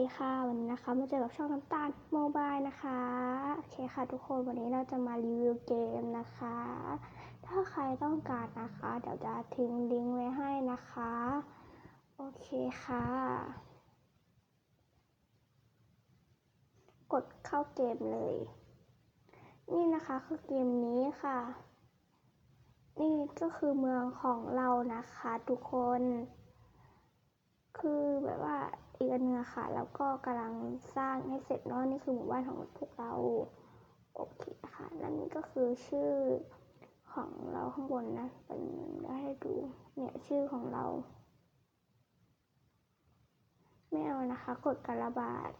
ดีค่ะวันนี้นะคะมาเจอกับช่องน้ำตาลโมบายนะคะโอเคค่ะทุกคนวันนี้เราจะมารีวิวเกมนะคะ ถ้าใครต้องการนะคะ เดี๋ยวจะทิ้งลิงก์ไว้ให้นะคะโอเคค่ะ กดเข้าเกมเลย นี่นะคะคือเกมนี้ค่ะ นี่ก็คือเมืองของเรานะคะ ทุกคน คือแบบว่า อีกอันนึงอค่ะ แล้วก็กำลังสร้างให้เสร็จเนาะนี่คือหมู่บ้านของพวกเรา โอเคค่ะแล้วนี่ก็คือชื่อของเราข้างบนนะเป็นได้ให้ดู เนี่ยชื่อของเรา ไม่เอานะคะ กดการะบาด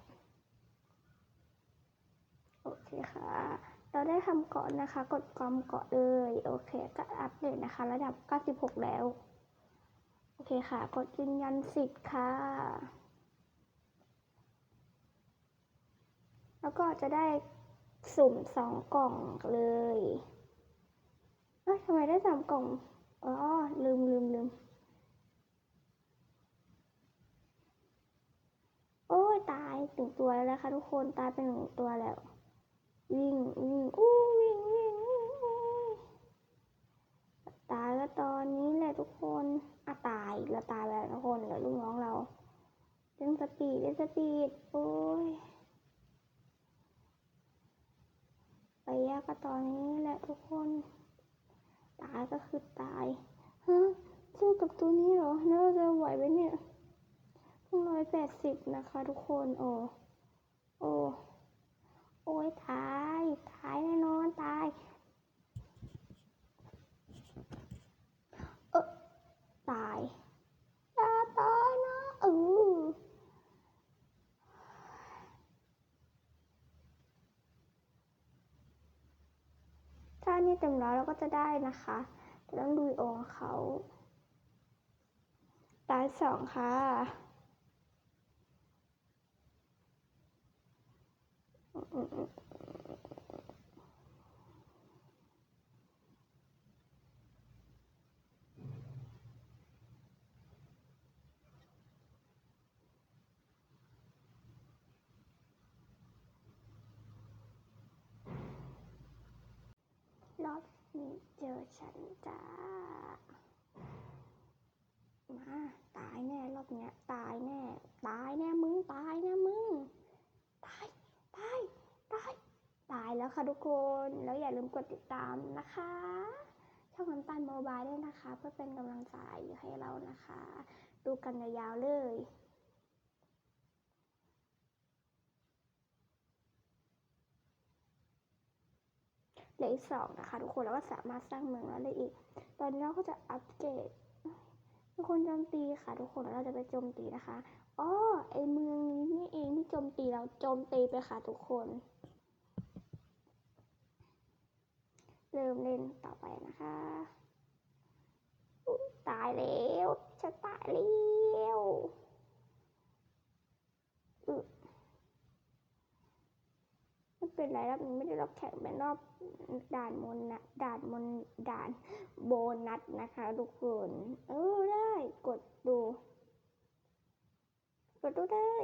โอเคค่ะ เราได้ทำเกาะนะคะ กดกอมเกาะเลย โอเค ก็อัปเดตนะคะ ระดับ 96 แล้ว โอเคค่ะ กดยืนยันสิทธิ์ค่ะ แล้วก็จะได้สุ่มสองกล่องเลยเอ้ยทำไมได้สามกล่อง อ๋อ ลืมลืมลืมโอ้ยตายถึงตัวแล้วนะคะทุกคนตายเป็นหนึ่งตัวแล้ว วิ่งวิ่งอู้วิ่งวิ่งตายแล้วตอนนี้แหละทุกคนอะตายแล้วตายไปแล้วทุกคนเหลือลูกน้องเราเล่นสปีดเล่นสปีดโอ้ย ไปยะก็ตอนนี้แหละทุกคน ตายก็คือตายฮะสู้กับตัวนี้เหรอแล้วเราจะไหวไหมเนี่ยพึ่งร้อยแปดสิบนะคะ ทุกคน โอ้ โอ้ โอ้ยตาย ตายแน่นอนตาย เออตายอย่าตายนะเออ ถ้านี่เต็มร้อยเราก็จะได้นะคะแต่ต้องดูโองเขาตายสองค่ะรอบนี้เจอ ฉันจ้ามาตายแน่รอบเนี้ย ตายแน่ ตายแน่มึง ตายแน่มึง ตาย ตาย ตาย ตายแล้วค่ะทุกคน แล้วอย่าลืมกดติดตามนะคะ ช่องน้ำตาลโมบายด้วยนะคะ เพื่อเป็นกำลังใจให้เรานะคะ ดูกันยาวๆเลย เลืออีกสองนะคะ ทุกคนแล้วก็สามารถสร้างเมืองแล้วได้อีก ตอนนี้เราก็จะอัปเกรดทุกคนโจมตีค่ะ ทุกคนแล้วเราจะไปโจมตีนะคะอ๋อไอเมืองนี้นี่เองที่โจมตีเราโจมตีไปค่ะ ทุกคน เริ่มเล่นต่อไปนะคะตายแล้วจะตายแล้วอึไม่ เป็นไรรอบนี้ไม่ได้รอบแข่งเป็นรอบด่านมนนะด่านมนด่านโบนัสนะคะทุกคนเออได้กดดูกดดูได้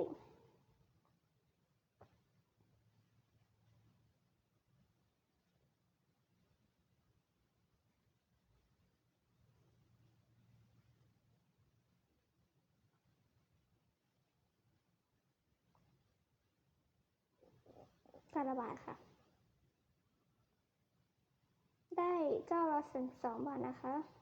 การระบาดค่ะ ได้เจ้าร้อยสสองบาทนะคะ